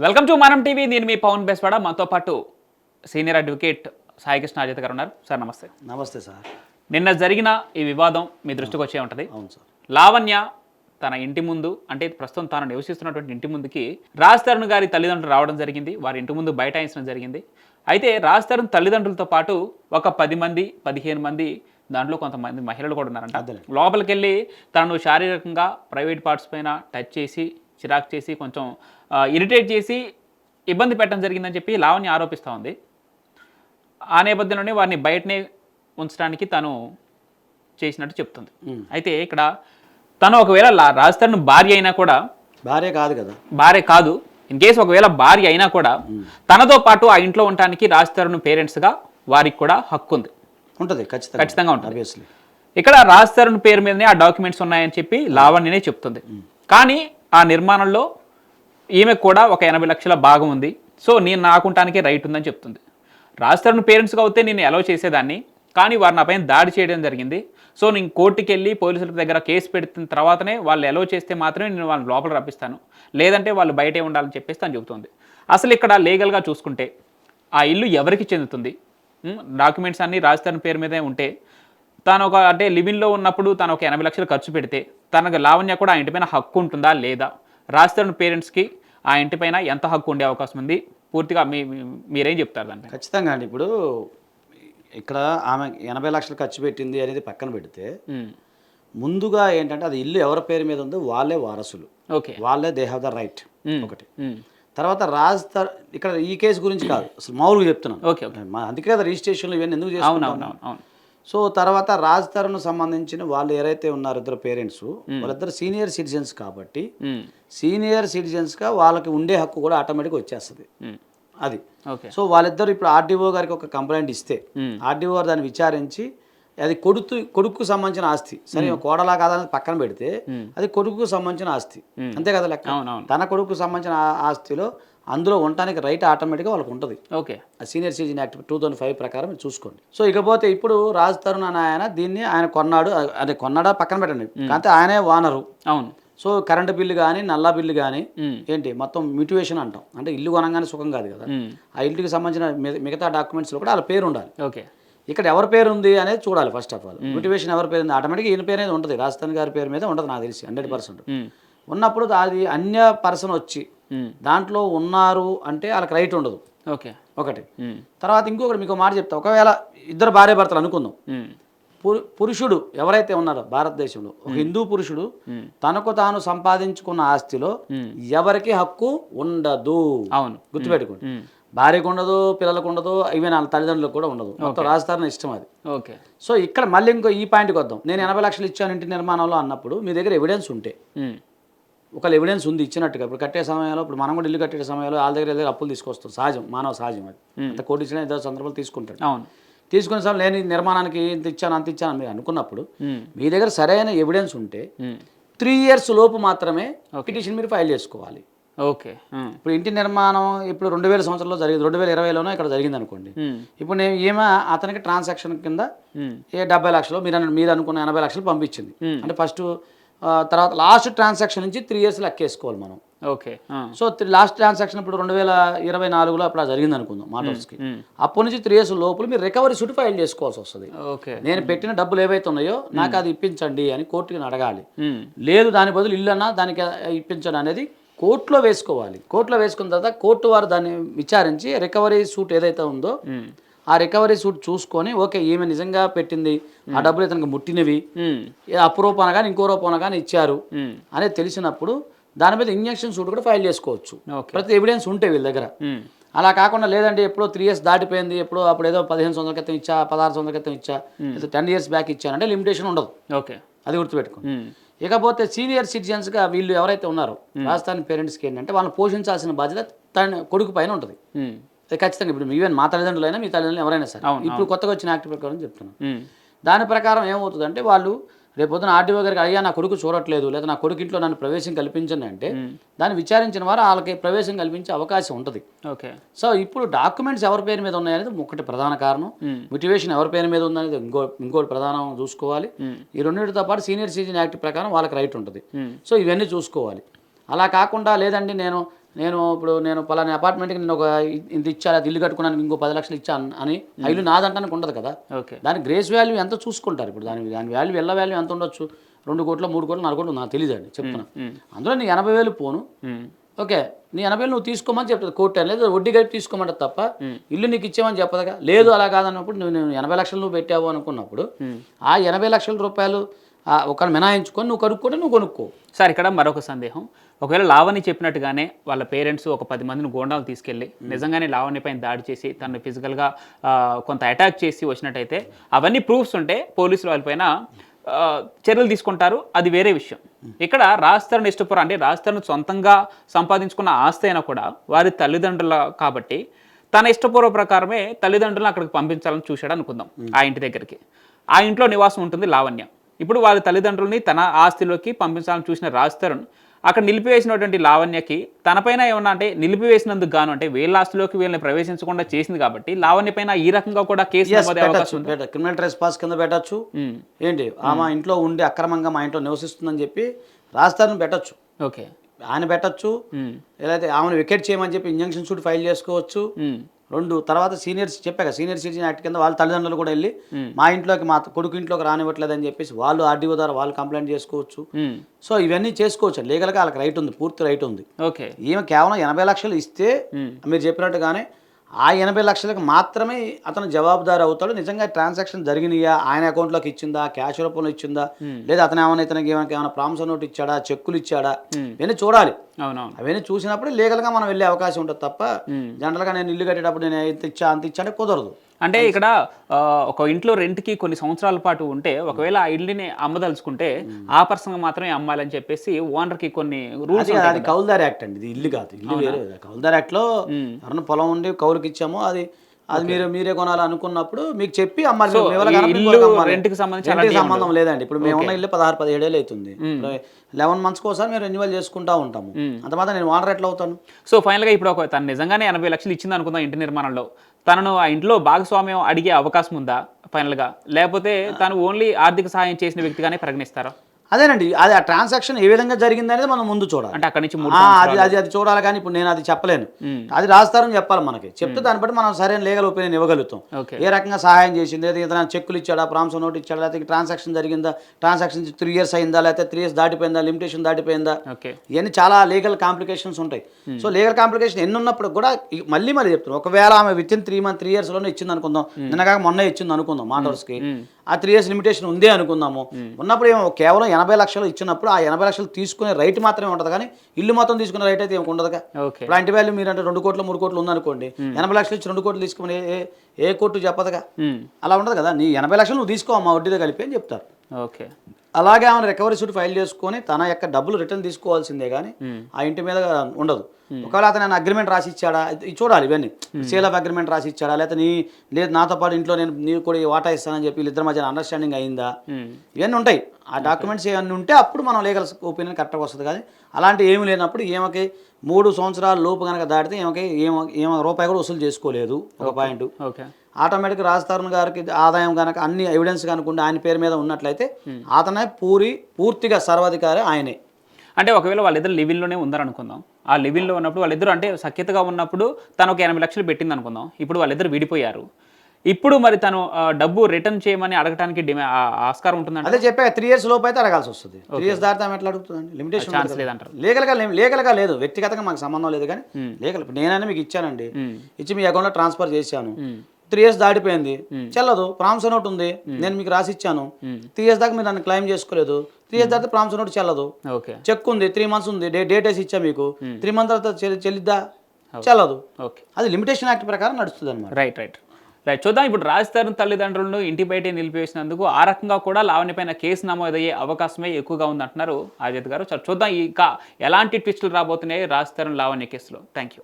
Welcome to మనం TV నేను మీ పవన్ బెస్వాడ. మాతో పాటు సీనియర్ అడ్వకేట్ సాయికృష్ణ అజిత్ గారు ఉన్నారు. సార్ నమస్తే. నమస్తే సార్. నిన్న జరిగిన ఈ వివాదం మీ దృష్టికి వచ్చే ఉంటుంది. అవును సార్. లావణ్య తన ఇంటి ముందు అంటే ప్రస్తుతం తాను నివసిస్తున్నటువంటి ఇంటి ముందుకి రాజ్ తరుణ్ గారి తల్లిదండ్రులు రావడం జరిగింది. వారి ఇంటి ముందు బైఠాయించడం జరిగింది. అయితే రాజ్ తరుణ్ తల్లిదండ్రులతో పాటు ఒక పది మంది పదిహేను మంది దాంట్లో కొంతమంది మహిళలు కూడా ఉన్నారంట. లోపలికి వెళ్ళి తనను శారీరకంగా ప్రైవేట్ పార్ట్స్ పైన టచ్ చేసి చిరాకు చేసి కొంచెం ఇరిటేట్ చేసి ఇబ్బంది పెట్టడం జరిగిందని చెప్పి లావణ్య ఆరోపిస్తూ ఉంది. ఆ నేపథ్యంలోనే వారిని బయటనే ఉంచడానికి తను చేసినట్టు చెప్తుంది. అయితే ఇక్కడ తను ఒకవేళ లా- రాజ్ తరుణ్ భార్య అయినా కూడా భార్య కాదు కదా? భార్య కాదు. ఇన్ కేసు ఒకవేళ భార్య అయినా కూడా తనతో పాటు ఆ ఇంట్లో ఉండటానికి రాజ్ తరుణ్ పేరెంట్స్గా వారికి కూడా హక్కు ఉంది. ఉంటుంది ఖచ్చితంగా. ఖచ్చితంగా ఉంటుంది. ఇక్కడ రాజ్ తరుణ్ పేరు మీదనే ఆ డాక్యుమెంట్స్ ఉన్నాయని చెప్పి లావణ్యనే చెప్తుంది. కానీ ఆ నిర్మాణంలో ఈమె కూడా ఒక ఎనభై లక్షల భాగం ఉంది. సో నేను నాకుంటానికి రైట్ ఉందని చెప్తుంది. రాజ్ తరుణ్ పేరెంట్స్గా అయితే నేను అలౌ చేసేదాన్ని కానీ వారు నా పైన దాడి చేయడం జరిగింది. సో నేను కోర్టుకి వెళ్ళి పోలీసుల దగ్గర కేసు పెడుతున్న తర్వాతనే వాళ్ళు ఎలో చేస్తే మాత్రమే నేను వాళ్ళని లోపల రప్పిస్తాను. లేదంటే వాళ్ళు బయటే ఉండాలని చెప్పేసి తను చెబుతుంది. అసలు ఇక్కడ లీగల్గా చూసుకుంటే ఆ ఇల్లు ఎవరికి చెందుతుంది? డాక్యుమెంట్స్ అన్నీ రాజ్ పేరు మీదే ఉంటే తాను ఒక అంటే లివిన్లో ఉన్నప్పుడు తను ఒక ఎనభై లక్షలు ఖర్చు పెడితే తనకు లావణ్య కూడా ఆ ఇంటిపైన హక్కు ఉంటుందా లేదా? రాజస్థాన్ పేరెంట్స్కి ఆ ఇంటిపైన ఎంత హక్కు ఉండే అవకాశం ఉంది? పూర్తిగా మీ మీరేం చెప్తారు దానిపై ఖచ్చితంగా అండి. ఇప్పుడు ఇక్కడ ఆమె ఎనభై లక్షలు ఖర్చు పెట్టింది అనేది పక్కన పెడితే ముందుగా ఏంటంటే అది ఇల్లు ఎవరి పేరు మీద ఉందో వాళ్ళే వారసులు. ఓకే. వాళ్ళే దే హ్యావ్ ద రైట్ ఒకటి. తర్వాత రాజ్ ఇక్కడ ఈ కేసు గురించి కాదు. అసలు మామూలుగా చెప్తున్నాను. ఓకే అందుకే కదా రిజిస్ట్రేషన్లు ఇవన్నీ ఎందుకు అవును. సో తర్వాత రాజ్ తరుణ్ సంబంధించిన వాళ్ళు ఎవరైతే ఉన్నారో ఇద్దరు పేరెంట్స్ వాళ్ళిద్దరు సీనియర్ సిటిజన్స్ కాబట్టి. సీనియర్ సిటిజన్స్గా వాళ్ళకి ఉండే హక్కు కూడా ఆటోమేటిక్గా వచ్చేస్తుంది. అది. సో వాళ్ళిద్దరు ఇప్పుడు ఆర్డీఓ గారికి ఒక కంప్లైంట్ ఇస్తే. ఆర్డీఓ గారు దాన్ని విచారించి అది కొడుకు కొడుకుకు సంబంధించిన ఆస్తి. సరే కోడలా కాదని పక్కన పెడితే అది కొడుకుకు సంబంధించిన ఆస్తి. అంతే కదా లెక్క. తన కొడుకుకు సంబంధించిన ఆస్తిలో అందులో ఉండటానికి రైట్ ఆటోమేటిక్గా వాళ్ళకి ఉంటుంది. ఓకే. ఆ senior citizen act two thousand five ప్రకారం చూసుకోండి. సో ఇకపోతే ఇప్పుడు రాజ్ తరుణ్ అనే ఆయన దీన్ని ఆయన కొన్నాడు. అదే కొన్నాడా పక్కన పెట్టండి. కాకపోతే ఆయనే వానరు. అవును. సో కరెంటు బిల్లు కానీ నల్లా బిల్లు కానీ. ఏంటి మొత్తం మ్యూటివేషన్ అంటాం. అంటే ఇల్లు కొనగానే సుఖం కాదు కదా. ఆ ఇంటికి సంబంధించిన మిగతా డాక్యుమెంట్స్లో కూడా వాళ్ళ పేరు ఉండాలి. ఓకే. ఇక్కడ ఎవరి పేరు ఉంది అనేది చూడాలి ఫస్ట్ ఆఫ్ ఆల్. మ్యూటివేషన్ ఎవరి పేరు ఉంది? ఆటోమేటిక్గా ఈయన పేరు అనేది ఉంటుంది. రాజస్థాన్ గారి పేరు మీద ఉంటుంది నాకు తెలిసి హండ్రెడ్ పర్సెంట్. ఉన్నప్పుడు అది అన్య పర్సన్ వచ్చి. దాంట్లో ఉన్నారు అంటే వాళ్ళకి రైట్ ఉండదు. ఓకే. ఒకటి. తర్వాత ఇంకొకటి మీకు మాట చెప్తా. ఒకవేళ ఇద్దరు భార్య భర్తలు అనుకుందాం. పురుషుడు ఎవరైతే ఉన్నారో భారతదేశంలో ఒక హిందూ పురుషుడు తనకు తాను సంపాదించుకున్న ఆస్తిలో ఎవరికి హక్కు ఉండదు. అవును. గుర్తుపెట్టుకోండి. భార్యకు ఉండదు పిల్లలకు ఉండదు ఈవెన్ వాళ్ళ తల్లిదండ్రులకు కూడా ఉండదు. మొత్తం రాజధాని ఇష్టం అది. ఓకే. సో ఇక్కడ మళ్ళీ ఇంకో ఈ పాయింట్కి వద్దాం. నేను ఎనభై లక్షలు ఇచ్చాను ఇంటి నిర్మాణంలో అన్నప్పుడు మీ దగ్గర ఎవిడెన్స్ ఉంటే. మ్మ్. ఒక ఎవిడెన్స్ ఉంది ఇచ్చినట్టుగా ఇప్పుడు కట్టే సమయంలో ఇప్పుడు మనం కూడా ఇల్లు కట్టే సమయంలో వాళ్ళ దగ్గర దగ్గర అప్పులు తీసుకొస్తాం సహజం మానవ సహజం అది అంత కోటి ఇచ్చిన ఏదో సందర్భాలు తీసుకుంటాడు అవును తీసుకునే సమయం లేని నిర్మాణానికి ఇంత ఇచ్చాను అంత ఇచ్చాను అని మీరు అనుకున్నప్పుడు. మీ దగ్గర సరైన ఎవిడెన్స్ ఉంటే. త్రీ ఇయర్స్ లోపు మాత్రమే పిటిషన్ మీరు ఫైల్ చేసుకోవాలి ఓకే. ఇప్పుడు ఇంటి నిర్మాణం ఇప్పుడు రెండు వేల సంవత్సరంలో జరిగింది రెండు వేల ఇరవైలోనో ఇక్కడ జరిగింది అనుకోండి. ఇప్పుడు నేను ఏమో అతనికి ట్రాన్సాక్షన్ కింద. ఏ డెబ్బై లక్షలు మీరు మీరు అనుకున్న ఎనభై లక్షలు పంపించింది. అంటే ఫస్ట్ తర్వాత లాస్ట్ ట్రాన్సాక్షన్ నుంచి త్రీ ఇయర్స్ లెక్కేసుకోవాలి మనం. ఓకే. సో లాస్ట్ ట్రాన్సాక్షన్ ఇప్పుడు రెండు వేల ఇరవై నాలుగులో అప్పుడు జరిగింది అనుకుందాం మాటర్స్కి. అప్పటి నుంచి త్రీ ఇయర్స్ లోపల మీరు రికవరీ సూట్ ఫైల్ చేసుకోవాల్సి వస్తుంది. ఓకే. నేను పెట్టిన డబ్బులు ఏవైతే ఉన్నాయో నాకు అది ఇప్పించండి అని కోర్టుకి అడగాలి. లేదు దాని బదులు ఇల్లు అన్నా దానికి ఇప్పించండి అనేది కోర్టులో వేసుకోవాలి. కోర్టులో వేసుకున్న తర్వాత కోర్టు వారు దాన్ని విచారించి రికవరీ సూట్ ఏదైతే ఉందో. ఆ రికవరీ సూట్ చూసుకొని ఓకే ఈమె నిజంగా పెట్టింది ఆ డబ్బులు ఇతనికి ముట్టినవి మ్మ్. ఏ అప్పు రూపాన కానీ ఇంకో రూపాన కానీ ఇచ్చారు. అనేది తెలిసినప్పుడు దాని మీద ఇంజక్షన్ సూట్ కూడా ఫైల్ చేసుకోవచ్చు. ప్రతి ఎవిడెన్స్ ఉంటే వీళ్ళ దగ్గర. అలా కాకుండా లేదంటే ఎప్పుడో త్రీ ఇయర్స్ దాటిపోయింది ఎప్పుడో అప్పుడు ఏదో పదిహేను సంవత్సరాల క్రితం ఇచ్చా పదహారు సంవత్సరాల క్రితం ఇచ్చా టెన్ ఇయర్స్ బ్యాక్ ఇచ్చానంటే లిమిటేషన్ ఉండదు. ఓకే. అది గుర్తుపెట్టుకోండి మ్మ్. ఇకపోతే సీనియర్ సిటిజన్స్గా వీళ్ళు ఎవరైతే ఉన్నారో రాజస్థాన్ పేరెంట్స్కి ఏంటంటే వాళ్ళని పోషించాల్సిన బాధ్యత తన కొడుకు పైన ఉంటుంది. ఖచ్చితంగా. ఇప్పుడు ఈవెన్ మా తల్లిదండ్రులైనా మీ తల్లిదండ్రులు ఎవరైనా సరే ఇప్పుడు కొత్తగా వచ్చిన యాక్ట్ ప్రకారం చెప్తున్నాను. దాని ప్రకారం ఏమవుతుందంటే వాళ్ళు రేపు పొద్దున ఆర్డీఓ గారికి అయ్యా నా కొడుకు చూడట్లేదు లేదా నా కొడుకు ఇంట్లో నన్ను ప్రవేశం కల్పించండి అంటే దాన్ని విచారించిన వారు వాళ్ళకి ప్రవేశం కల్పించే అవకాశం ఉంటుంది. ఓకే. సో ఇప్పుడు డాక్యుమెంట్స్ ఎవరి పేరు మీద ఉన్నాయనేది ఒకటి ప్రధాన కారణం. మోటివేషన్ ఎవరి పేరు మీద ఉందనేది ఇంకో ఇంకోటి ప్రధానం చూసుకోవాలి. ఈ రెండింటితో పాటు సీనియర్ సిటిజన్ యాక్ట్ ప్రకారం వాళ్ళకి రైట్ ఉంటుంది. సో ఇవన్నీ చూసుకోవాలి. అలా కాకుండా లేదండి నేను నేను ఇప్పుడు నేను పలానా అపార్ట్మెంట్కి నేను ఒక ఇంత ఇచ్చా అది ఇల్లు కట్టుకున్నాను ఇంకో పది లక్షలు ఇచ్చా అన్- ఆ ఇల్లు నాదంటానికి ఉండదు కదా. ఓకే. దాని గ్రేస్ వాల్యూ ఎంత చూసుకుంటారు? ఇప్పుడు దాని దాని వాల్యూ ఎల్ల వాల్యూ ఎంత ఉండొచ్చు? రెండు కోట్లు మూడు కోట్లు నాలుగు కోట్లు నాకు తెలియదు అండి చెప్తున్నా. అందులో నీ ఎనభై వేలు పోను. ఓకే నీ ఎనభై వేలు నువ్వు తీసుకోమని చెప్తుంది కోర్టు అని లేదు వడ్డీ కలిపి తీసుకోమంటే తప్ప ఇల్లు నీకు ఇచ్చేమని చెప్పదుగా. లేదు అలా కాదన్నప్పుడు నువ్వు నేను ఎనభై లక్షలు నువ్వు పెట్టావు అనుకున్నప్పుడు ఆ ఎనభై లక్షల రూపాయలు ఆ ఒక మినాయించుకొని నువ్వు కనుక్కుంటే నువ్వు కొనుక్కో. సార్ ఇక్కడ మరొక సందేహం. ఒకవేళ లావణ్య చెప్పినట్టుగానే వాళ్ళ పేరెంట్స్ ఒక పది మందిని గోండాలు తీసుకెళ్ళి నిజంగానే లావణ్య పైన దాడి చేసి తను ఫిజికల్గా కొంత అటాక్ చేసి వచ్చినట్టయితే అవన్నీ ప్రూఫ్స్ ఉంటే పోలీసులు వాళ్ళపైన చర్యలు తీసుకుంటారు. అది వేరే విషయం. ఇక్కడ రాజస్థాన్ ఇష్టపురం అంటే రాజస్థాన్ సొంతంగా సంపాదించుకున్న ఆస్తి అయినా కూడా వారి తల్లిదండ్రుల కాబట్టి తన ఇష్టపూర్వ ప్రకారమే తల్లిదండ్రులను అక్కడికి పంపించాలని చూశాడు అనుకుందాం ఆ ఇంటి దగ్గరికి. ఆ ఇంట్లో నివాసం ఉంటుంది లావణ్య. ఇప్పుడు వారి తల్లిదండ్రుల్ని తన ఆస్తిలోకి పంపించాలని చూసిన రాజ్ తరుణ్ అక్కడ నిలిపివేసినటువంటి లావణ్యకి తనపైన ఏమన్నా అంటే నిలిపివేసినందుకు గాను అంటే వీళ్ళ ఆస్తిలోకి వీళ్ళని ప్రవేశించకుండా చేసింది కాబట్టి లావణ్య పైన ఈ రకంగా కూడా కేసు క్రిమినల్ ట్రెస్ పాస్ కింద పెట్టచ్చు. ఉమ్, ఏంటి? ఆమె ఇంట్లో ఉండి అక్రమంగా మా ఇంట్లో నివసిస్తుందని చెప్పి రాజధాని పెట్టచ్చు. ఓకే ఆయన పెట్టచ్చు. ఉమ్, లేకపోతే ఆమెను వికెట్ చేయమని చెప్పి ఇంజంక్షన్ సూట్ ఫైల్ చేసుకోవచ్చు. రెండు తర్వాత సీనియర్స్ చెప్పాక సీనియర్ సిటిజన్ యాక్ట్ కింద వాళ్ళ తల్లిదండ్రులు కూడా వెళ్ళి మా ఇంట్లోకి మా కొడుకు ఇంట్లోకి రానివ్వట్లేదని చెప్పేసి వాళ్ళు ఆర్డీఓ ద్వారా వాళ్ళు కంప్లైంట్ చేసుకోవచ్చు. సో ఇవన్నీ చేసుకోవచ్చు. లీగల్గా వాళ్ళకి రైట్ ఉంది పూర్తి రైట్ ఉంది. ఓకే. ఈమె కేవలం ఎనభై లక్షలు ఇస్తే మీరు చెప్పినట్టుగానే ఆ ఎనభై లక్షలకు మాత్రమే అతను జవాబుదారు అవుతాడు. నిజంగా ట్రాన్సాక్షన్ జరిగినాయా? ఆయన అకౌంట్లోకి ఇచ్చిందా? క్యాష్ రూపంలో ఇచ్చిందా? లేదా అతను ఏమైనా ఇతనికి ఏమైనా ఏమైనా ప్రామిస్ నోట్ ఇచ్చాడా? చెక్కులు ఇచ్చాడా? ఇవన్నీ చూడాలి. అవన్నీ చూసినప్పుడు లీగల్గా మనం వెళ్ళే అవకాశం ఉంటుంది తప్ప జనరల్గా నేను ఇల్లు కట్టేటప్పుడు నేను ఇంత ఇచ్చా అంత ఇచ్చా అంటే కుదరదు. అంటే ఇక్కడ ఒక ఇంట్లో రెంట్కి కొన్ని సంవత్సరాల పాటు ఉంటే ఒకవేళ ఆ ఇల్లుని అమ్మదలుచుకుంటే ఆ పర్సన్ మాత్రమే అమ్మాలని చెప్పేసి ఓనర్కి కొన్ని రూల్స్ అది కౌల్దార్ యాక్ట్ అండి ఇది ఇల్లు కాదు ఇల్లు వేరే. కౌల్దార్ యాక్ట్లో ఎవరన్నా పొలం ఉండి కౌలుకి ఇచ్చామో అది అది మీరు మీరే కొనాలి అనుకున్నప్పుడు మీకు చెప్పి అమ్మాలి. రెంట్కి సంబంధించి సంబంధం లేదండి ఇప్పుడు మేము ఉన్న ఇల్లు పదహారు పదిహేడు ఏళ్ళు అవుతుంది లెవెన్ మంత్స్కి ఒకసారి మేము రెన్యువల్ చేసుకుంటా ఉంటాము. అంత మాత్రం నేను ఓనర్ ఎట్లా అవుతాను? సో ఫైనల్గా ఇప్పుడు ఒక తను నిజంగానే ఎనభై లక్షలు ఇచ్చింది అనుకుందాం ఇంటి నిర్మాణంలో. తనను ఆ ఇంట్లో భాగస్వామ్యం అడిగే అవకాశం ఉందా? ఫైనల్గా. లేకపోతే తను ఓన్లీ ఆర్థిక సహాయం చేసిన వ్యక్తిగానే పరిగణిస్తారా? అదేనండి అది ఆ ట్రాన్సాక్షన్ ఏ విధంగా జరిగింది అనేది మనం ముందు చూడాలి. అంటే అక్కడి నుంచి అది అది అది చూడాలి కానీ ఇప్పుడు నేను అది చెప్పలేను. అది రాస్తారని చెప్పాలి మనకి. చెప్తే దాన్ని బట్టి మనం సరైన లీగల్ ఒపీనియన్ ఇవ్వగలుగుతాం. ఏ రకంగా సహాయం చేసింది లేదా ఇతను చెక్కులు ఇచ్చాడా ప్రామ్స్ నోట్ ఇచ్చాడా లేకపోతే ట్రాన్సాక్షన్ జరిగిందా ట్రాన్సాక్షన్ త్రీ ఇయర్స్ అయిందా లేకపోతే త్రీ ఇయర్స్ దాటిపోయిందా లిమిటేషన్ దాటిపోయిందా ఇవన్నీ చాలా లీగల్ కాంప్లికేషన్స్ ఉంటాయి. సో లీగల్ కాంప్లికేషన్ ఎన్ని ఉన్నప్పుడు కూడా మళ్ళీ మళ్ళీ చెప్తాను ఒకవేళ ఆమె within three month three ఇయర్స్లోనే ఇచ్చింది అనుకుందాం. నిన్నగా మొన్న ఇచ్చింది అనుకుందాం మాటర్స్కి. ఆ త్రీ ఇయర్స్ లిమిటేషన్ ఉంది అనుకుందాము. ఉన్నప్పుడు ఏమో కేవలం ఎనభై లక్షలు ఇచ్చినప్పుడు ఆ ఎనభై లక్షలు తీసుకునే రైట్ మాత్రమే ఉంటుంది. కానీ ఇల్లు మొత్తం తీసుకునే రైట్ అయితే ఏమి ఉండదుగా ఇప్పుడు అంటి వాల్యూ మీరు అంటే రెండు కోట్లు మూడు కోట్లు ఉందనుకోండి ఎనభై లక్షలు ఇచ్చి రెండు కోట్లు తీసుకుని ఏ ఏ కోర్టు చెప్పదుగా? అలా ఉండదు కదా. నీ ఎనభై లక్షలు నువ్వు తీసుకో అమ్మా వడ్డీతో కలిపి అని చెప్తారు. ఓకే. అలాగే ఆమె రికవరీ సూట్ ఫైల్ చేసుకొని తన యొక్క డబ్బులు రిటర్న్ తీసుకోవాల్సిందే కానీ ఆ ఇంటి మీద ఉండదు. ఒకవేళ అతను అగ్రిమెంట్ రాసి ఇచ్చాడా చూడాలి ఇవన్నీ. సేల్ ఆఫ్ అగ్రిమెంట్ రాసి ఇచ్చాడా లేకపోతే నీ లేదు నాతో పాటు ఇంట్లో నేను నీకు కూడా వాటా ఇస్తానని చెప్పి వీళ్ళిద్దరి మధ్య అండర్స్టాండింగ్ అయిందా? ఇవన్నీ ఉంటాయి. ఆ డాక్యుమెంట్స్ ఏమన్నీ ఉంటే అప్పుడు మనం లీగల్ ఒపీనియన్ కరెక్ట్గా వస్తుంది కానీ అలాంటి ఏమీ లేనప్పుడు ఈమెకి మూడు సంవత్సరాల లోపు కనుక దాటితే ఈమెకి ఏమ ఈమె రూపాయి కూడా వసూలు చేసుకోలేదు. ఒక point okay automatic Raj Tarun గారికి ఆదాయం కనుక అన్ని ఎవిడెన్స్ కనుక ఆయన పేరు మీద ఉన్నట్లయితే అతనే పూరి పూర్తిగా సర్వాధికారి ఆయనే. అంటే ఒకవేళ వాళ్ళిద్దరు లివిన్లోనే ఉందరనుకుందాం. ఆ లివిన్లో ఉన్నప్పుడు వాళ్ళిద్దరు అంటే సఖ్యతగా ఉన్నప్పుడు తను ఒక ఎనభై లక్షలు పెట్టింది అనుకుందాం ఇప్పుడు వాళ్ళిద్దరు విడిపోయారు. ఇప్పుడు మరి తను డబ్బు రిటర్న్ చేయమని అడగడానికి ఆస్కారం ఉంటుందంటే అదే చెప్పా త్రీ ఇయర్స్ లోపు అయితే అడగాల్సి వస్తుంది. త్రీ ఇయర్స్ దాటితే ఆమె ఎట్లా అడుగుతుందండి? లిమిటేషన్ ఛాన్స్ లేదంటారు. లీగల్గా లీగల్గా లేదు. వ్యక్తిగతంగా మాకు సంబంధం లేదు కానీ లీగల్ నేనైనా మీకు ఇచ్చానండి. ఇచ్చి మీ అకౌంట్లో ట్రాన్స్ఫర్ చేశాను. త్రీ ఇయర్స్ దాటిపోయింది. చెల్లదు ప్రామ్స్ నోట్ ఉంది. నేను మీకు రాసి ఇచ్చాను త్రీ ఇయర్స్ దాకా మీరు నన్ను క్లెయిమ్ చేసుకోలేదు. త్రీ ఇయర్స్ దాటితే ప్రామ్స్ నోట్ చెల్లదు. చెక్ ఉంది త్రీ మంత్స్ ఉంది డేట్ వేసి ఇచ్చా మీకు. త్రీ మంత్ తర్వాత చెల్లి- చెల్లిద్దా? చెల్లదు. ఓకే. అది లిమిటేషన్ యాక్ట్ ప్రకారం నడుస్తుంది అనమాట రైట్ రైట్ రైట్ చూద్దాం. ఇప్పుడు రాజధాని తల్లిదండ్రులను ఇంటి బయటే నిలిపివేసినందుకు ఆ రకంగా కూడా లావణ్య పైన కేసు నమోదయ్యే అవకాశమే ఎక్కువగా ఉందంటున్నారు ఆదిత్య గారు. చూద్దాం. ఇంకా ఎలాంటి ట్విస్టులు రాబోతున్నాయి రాజధాని లావణ్య కేసులో? Thank you